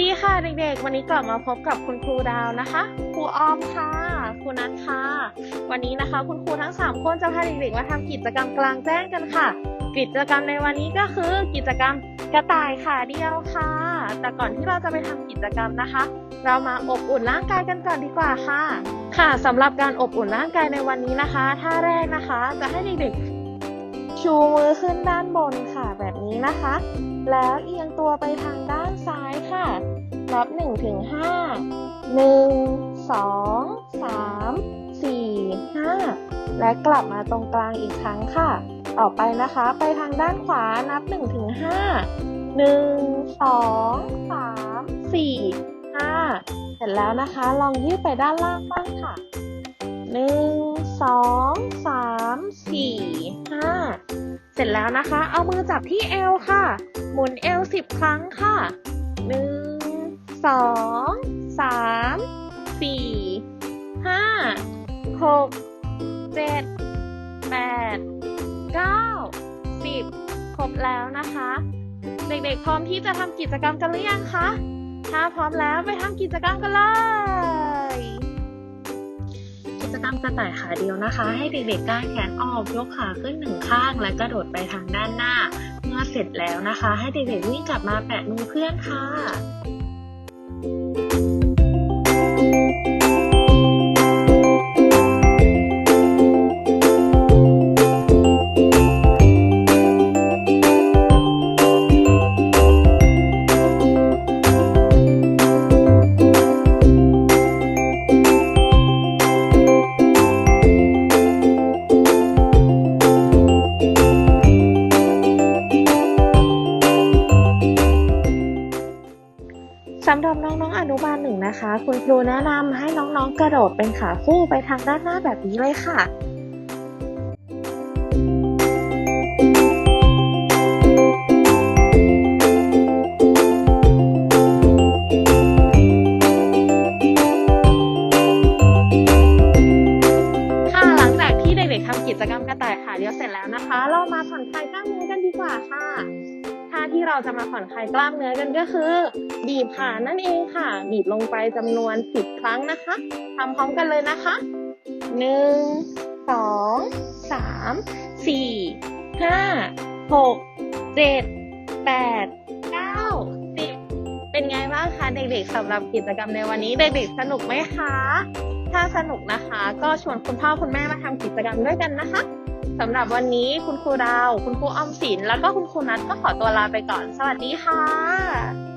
วัสดีค่ะเด็กๆ วันนี้กลับมาพบกับคุณครูดาวนะคะ ครูออมค่ะ ครูนัทค่ะ วันนี้นะคะคุณครูทั้ง 3 คนจะพาเด็กๆ มาทำกิจกรรมกลางแจ้งกันค่ะ กิจกรรมในวันนี้ก็คือกิจกรรมกระต่ายขาเดียวค่ะ แต่ก่อนที่เราจะไปทำกิจกรรมนะคะ เรามาอบอุ่นร่างกายกันก่อนดีกว่าค่ะ ค่ะสำหรับการอบอุ่นร่างกายในวันนี้นะคะท่าแรกนะคะจะให้เด็กๆชูมือขึ้นด้านบนค่ะแบบนี้นะคะ แล้วเอียงตัวไปทางด้านซ้ายค่ะ นับ1ถึง5 1 2 3 4 5 และกลับมาตรงกลางอีกครั้งค่ะ ต่อไปนะคะ ไปทางด้านขวานับ1ถึง5 1 2 3 4 5 เสร็จแล้วนะคะ ลองยืดไปด้านล่างบ้างค่ะ 1 2 3 4 5 เสร็จแล้วนะคะ เอามือจับที่เอวค่ะ หมุนเอวสิบครั้งค่ะหนึ่ง สองสามสี่ห้าหกเจ็ดแปดเก้าสิบครบแล้วนะคะ เด็กๆพร้อมที่จะทำกิจกรรมกันหรือยังคะถ้าพร้อมแล้วไปทำกิจกรรมกันเลยกิจกรรมกระต่ายขาเดียวนะคะ ให้เด็กๆก้างแขนออกยกขาขึ้นหนึ่งข้าง และกระโดดไปทางด้านหน้า เมื่อเสร็จแล้วนะคะ ให้เด็กๆวิ่งกลับมาแปะมือเพื่อนค่ะ ส น้องๆอนุบาลหนึ่งนะคะ คุณครูแนะนำให้น้องๆกระโดดเป็นขาคู่ไปทางด้านหน้าแบบนี้เลยค่ะค่ะหลังจากที่เด็กๆทำกิจกรรมกระต่ายขาเดียวเสร็จแล้วนะคะ เรามาผ่อนคลาย ที่เราจะมาผ่อนคลายกล้ามเนื้อกันก็คือ บีบขานั่นเองค่ะ บีบลงไปจำนวน 10 ครั้งนะคะทำพร้อมกันเลยนะคะ 1 2 3 4 5 6 7 8 9 10เป็นไงบ้างคะเด็กๆสำหรับกิจกรรมในวันนี้เด็กๆสนุกไหมคะ ถ้าสนุกนะคะ ก็ชวนคุณพ่อคุณแม่มาทำกิจกรรมด้วยกันนะคะ สำหรับวันนี้คุณครูดาว คุณครูออมสินแล้วก็คุณครูนัทก็ขอตัวลาไปก่อน สวัสดีค่ะ